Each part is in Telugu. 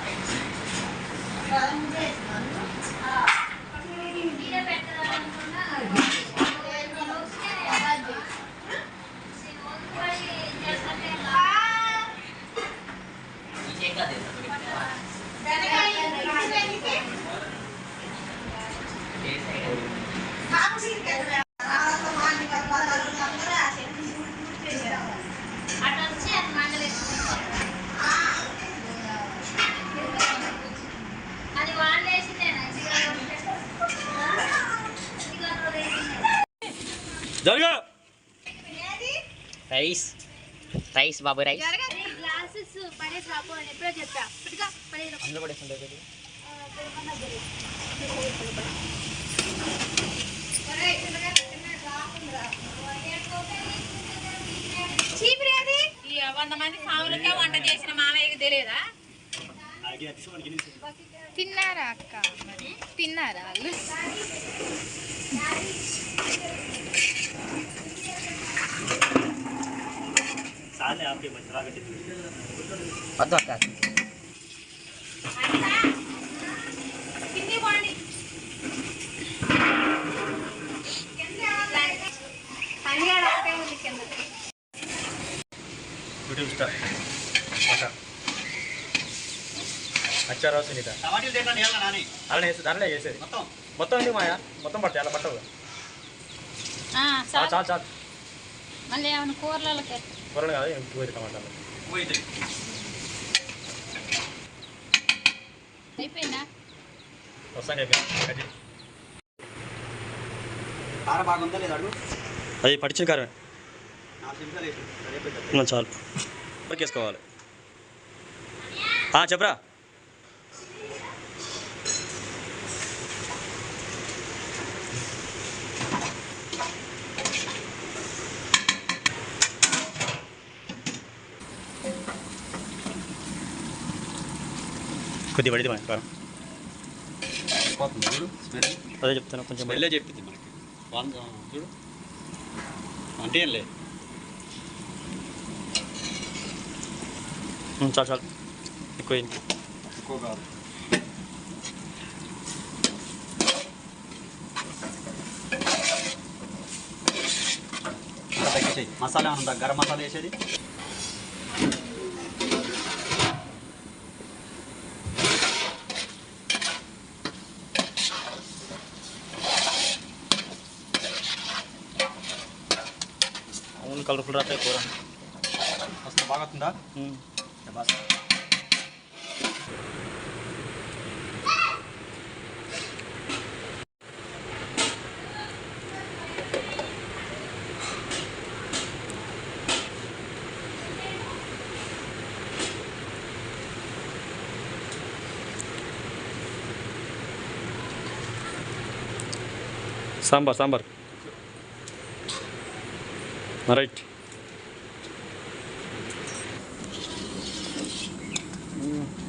Thank you. జరుగు. రైస్. రైస్ బాబు రైస్. గ్లాసెస్ పడేసి ఎప్పుడో చెప్పా. పడేసి వంద మంది సాములకే వంట చేసిన మామయ్యకి తెలియదా? తిన్నారా అక్క? మరి? తిన్నారా వాళ్ళు వద్దు అక్క కింది పోండి పనిగాడు ఒకటే ఉంది కింద యూట్యూబ్ స్టార్ మాట అచ్చారావు సునీత టమాటీలు తింటాను ఎలా నాని అలానే వేసి దాంట్లో వేసేది మొత్తం మొత్తం ఎందుకు మాయా మొత్తం పడతాయి అలా పట్టవు ఆ, చాలు చాలు. చాలు చాలు మళ్ళీ ఏమైనా కూరలకి కూరలు కాదు ఇంకో టమాటాలు పోయింది అయిపోయిందా? వస్తాను అయిపోయింది కారం బాగుందా లేదా అడుగు? అది పడిచిన కారమే. చాలు. వరకు చెప్పరా? కొద్దిగా పడింది మా కారం. అదే చెప్తాను కొంచెం స్మెల్లే చెప్పింది మనకి. చూడు. అంటే ఏం లేదు చాలు చాలు. ఎక్కువ. ఎక్కువ కాదు. మసాలా ఏమైనా ఉందా? గరం మసాలా వేసేది? అవును కలర్ఫుల్ రాస్తాయి కూర అసలు బాగా వస్తుందా ఉమ్. శబాష్. సాంబార్ సాంబార్ రైట్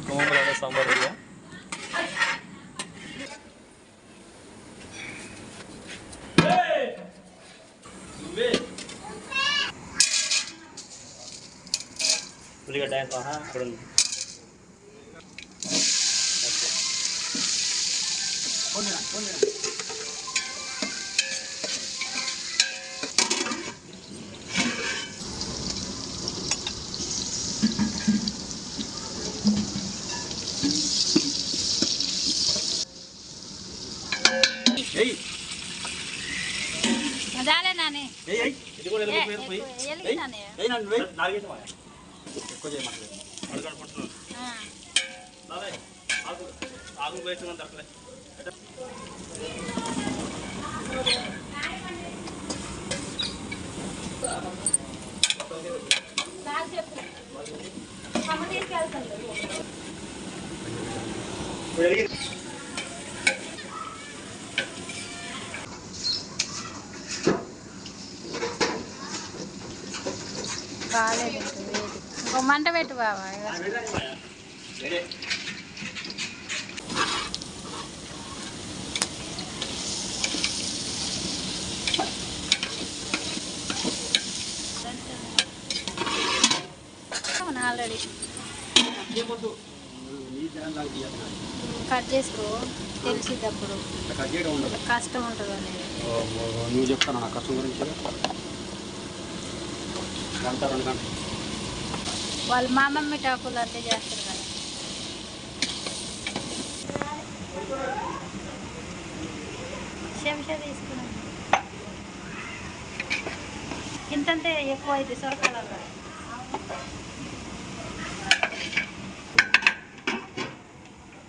ಕೋಮಂಬಲಾದ ಸಾಂಬಾರು ಇಲ್ಲ ಉಳ್ಳಿಗಡ್ಡೆ ಹಾಂ ಕೊಡೋಣ నాదే ఆకు ఆకు వేసిన దొరకలే కాలేదు ఇంకా వేడి. ఇంకో మంట పెట్టు బాబా ఆల్రెడీ? కట్ చేసుకో తెలిసింది కష్టం ఉంటుంది అనేది. నువ్వు చెప్తాను నా కష్టం గురించి. గంట రెండు గంటలు. వాళ్ళు మా మమ్మీ టాకులు అంతే చేస్తారు కదా. చెంచా తీసుకున్నాను. ఇంతంతే ఎక్కువ అయితే సొరకాలలో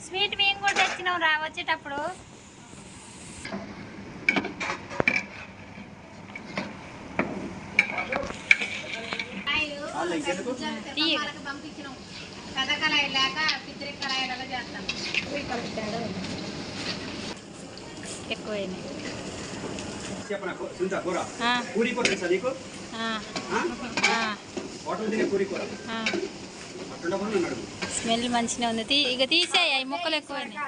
స్వీట్ మేము కూడా తెచ్చినాం రా వచ్చేటప్పుడు వాళ్ళు ఇంకెందుకు తీయ పంపించినాం. కథకళాయి లేక పిత్రి కళాయిలలో చేస్తాం ఎక్కువైనాయి పూరి కూర తెలుసా నీకు? హోటల్ తినే పూరి కూర. స్మెల్ మంచిగా ఉంది. తీ ఇక తీసేయి అవి ముక్కలు ఎక్కువైనాయి.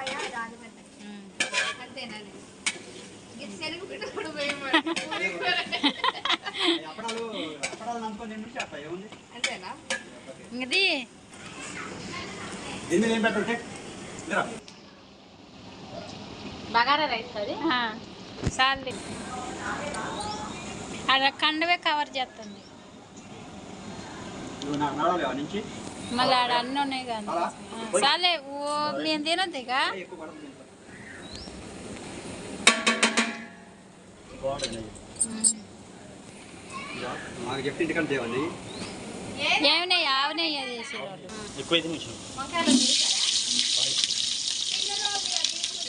అంతేనా? ఇంక తీ దీని మీద ఏం పెట్టంటే లేరా బగారా రైస్ అది? ఆ, చాలు అక్కడ కండవే కవర్ చేస్తుంది. మళ్ళీ ఆడ అన్నీ ఉన్నాయి కానీ? చాలే ఓ నేను తినొద్దు ఇక. ఎక్కువ పడదు దీంట్లో. బాగుంటుంది నెయ్యి. ఇదా, నాకు చెప్తే ఇంటికంటే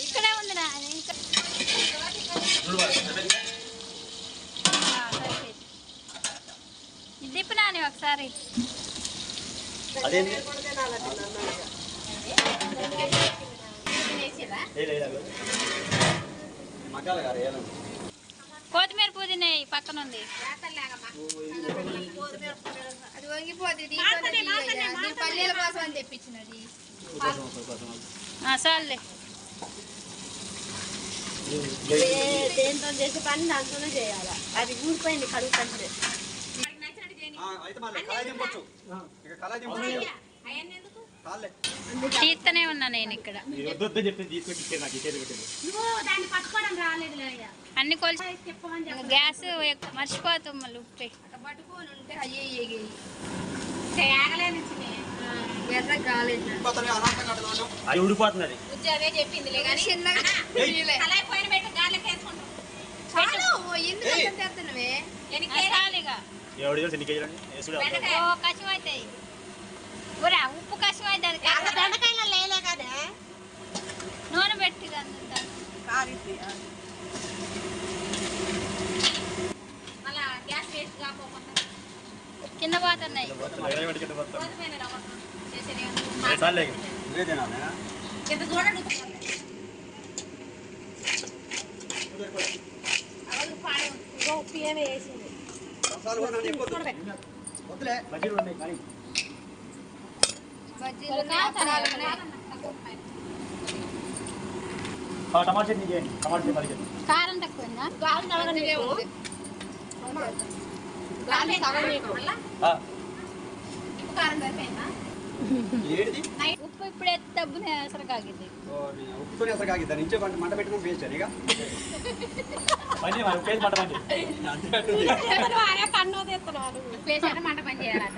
ఇక్కడే ఉంది నా తిప్పు నాని ఒకసారి. అదేంటి? ఏ లేదా? మగ్గాలు గారు ఏదో కొత్తిమీర పుదీనా ఈ పక్కన ఉంది. అది వంగిపోతుంది పల్లెల కోసం అని తెప్పించినది దేంతో చేసే పని దాంతోనే చేయాలి? అది ఊడిపోయింది కడుగుతుంటే తీస్తూనే ఉన్నా నేను ఇక్కడ. అన్ని కొలిచి గ్యాస్ మర్చిపోతాం మళ్ళీ ఉప్పి. పట్టుకొని ఉంటే అయ్యే ఎర్ర కాలేదు అది కానీ. చిన్నగా ఆ, చాలు. ఇక ఎవడు తెలుసు ఎన్ని కేజీలు వేసుడు ఓ కషం అవుతాయి ఊరా ఉప్పు కషం అవుతుంది కాదు. బెండకాయలు లేలే కదా. నూనె పెట్టి మళ్ళా గ్యాస్ వేస్ట్ కాకపోకుండా కింద పోతున్నాయి చాలే ఇవే తినాలి ఇంత చూడండి ఉప్పు ఏమి వేసింది మసాలా కూడా నాకు ఎక్కువ వద్దు. వద్దులే బజ్జీలు ఉన్నాయి కానీ. ఆ, టమాటా చట్నీ చేయండి. టమాటా చట్నీ కారం ఉప్పు కారం సరిపోయిందా? ఉప్పు ఇప్పుడు ఎత్తి డబ్బుని అసలు కాగింది ఓ, నీ ఉప్పుతోనే అసలు కాగి దాని నుంచే మంట మంట పెట్టుకుని వేస్ట్ చెప్పని మాట చేయాలి?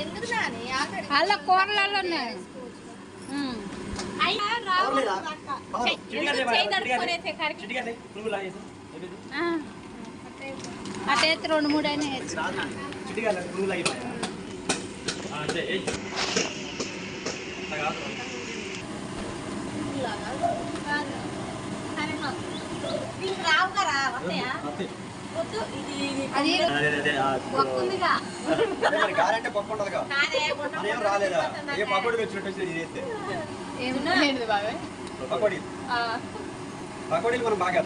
ఎందుకు అలా కూరలలో ఉన్నాయి. అటు రెండు మూడు అయినా రావు కదా. వస్తాయా కాదే రాలేదా? ఏ పకోడీ వచ్చినట్టు వచ్చింది ఇది వేస్తే ఏమన్నా? బాగా. పకోడీ పకోడీలు మనం బాగా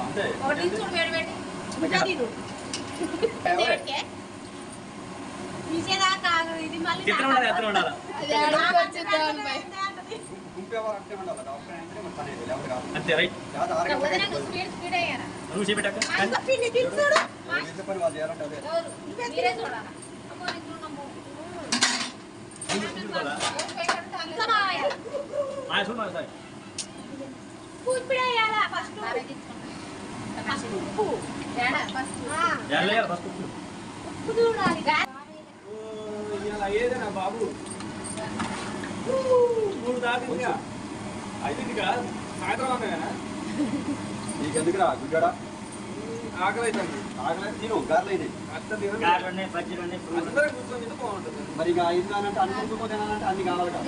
అంతే అంతే రైట్. నువ్వు చేపెట్టాక ఏదైనా బాబు మూడు అయితే ఇక సాయంత్రం అన్నాయనా నీకెందుకురా గుడ్డడా మరి ఇక ఐదు కానంటే అనుకుంటూ తినాలంటే అన్ని కావాలి కదా.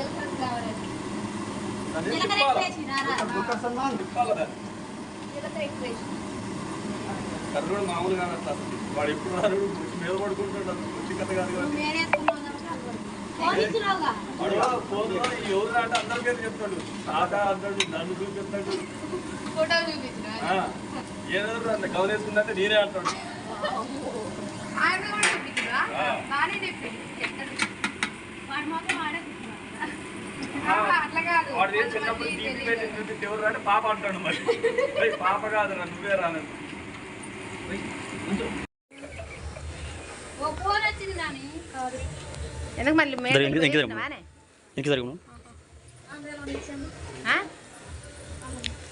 కర్రుడు మామూలుగా అసలు వాడు ఎప్పుడు రాడు? మీద పడుకుంటాడు. వచ్చి కథ కాదు ఈ ఎవరు అంటే అందరికీ చెప్తాడు. తాత అంటాడు నన్ను చూపిస్తాడు ఏదో అంత గౌరేసుకుందంటే నేనే అంటాడు? వాడు చిన్నప్పుడు టీవీ పెట్టి చూపిస్తే ఎవరు అంటే పాప అంటాడు మరి. ఏయ్, పాప కాదురా నువ్వే రాను ఎందుకు మళ్ళీ ఇంక- ఇంక దొరికి.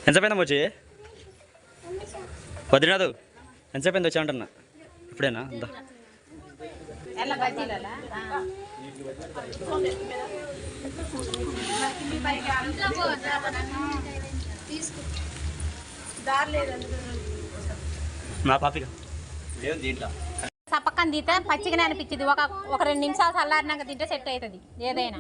ఎంతసేపు వచ్చి బద్రీనాథ్ ఎంతసేపు వచ్చా అంటున్నా ఇప్పుడేనా? అంతా నా పాపిక. సపక్కన తీతే పచ్చిగానే అనిపించింది. ఒక ఒక రెండు నిమిషాలు చల్లారినాక తింటే సెట్ అవుతుంది. ఏదైనా.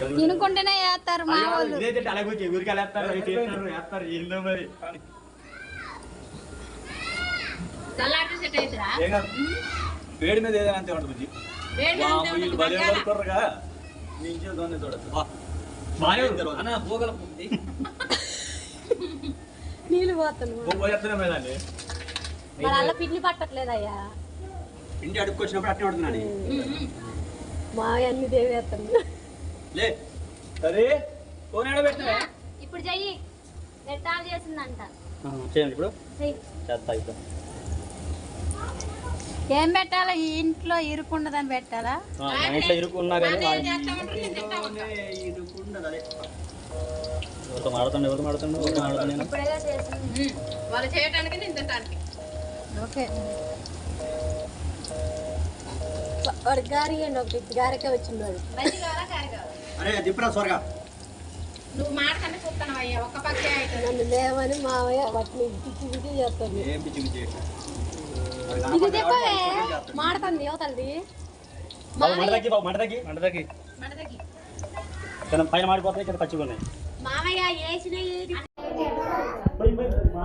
తినుకుంటేనే వేస్తారు మా వాళ్ళు. అలాగే ఊరికి వేస్తారు ఏందో మరి. వేడి మీద ఏదైనా అంతే ఉంటుంది. నీళ్ళు పోతాను. పో- పోయేస్తూనే మేదండి. మరి అల్ల పిల్లి పట్టట్లేదయ్యా? ఇంటి అడుక్కొచ్చినప్పుడు అట్నే పడుతున్నాను మా అన్ని దేవేస్తాను లే సరే ఫోన్ ఏడ పెట్టినా ఇప్పుడు చెయ్యి. నెట్ ఆన్ చేసిందంట. చేయండి ఇప్పుడు. చెయ్యి. చేస్తా ఇప్పుడు ఏం పెట్టాలా? ఈ ఇంట్లో ఇరుకుండదని పెట్టాలా? ఇంట్లో ఇరుక్కున్నా కానీ వాళ్ళ- ఇరుకుండదు అదే. ఎవరితో మాడుతుండే ఎవరితో మాడుతుండే ఎవరితో మాడుతుండే నేను. ఇప్పుడేగా చేసింది వాళ్ళు చేయటానికి నేను తినటానికి ఓకే. వాడు గారి అండి ఒకటి గారికే వచ్చింది వాడు. అరే స్వర్గా? నువ్వు చూస్తాను అయ్యా ఒక్క నన్ను లేవని మావయ్య వాటిని పిచ్చి పిచ్చి చేస్తాను ఏం పిచ్చి పిచ్చి ఇది చెప్పవే మాడుతుంది యువతలది బాబు మంట తగ్గి బాబు మంట తగ్గి. మంట తగ్గి. మన దగ్గర కింద పైన మాడిపోతాయి పచ్చిగా ఉన్నాయి మామయ్య వేసిన ఏది? పోయి, పోయి, మా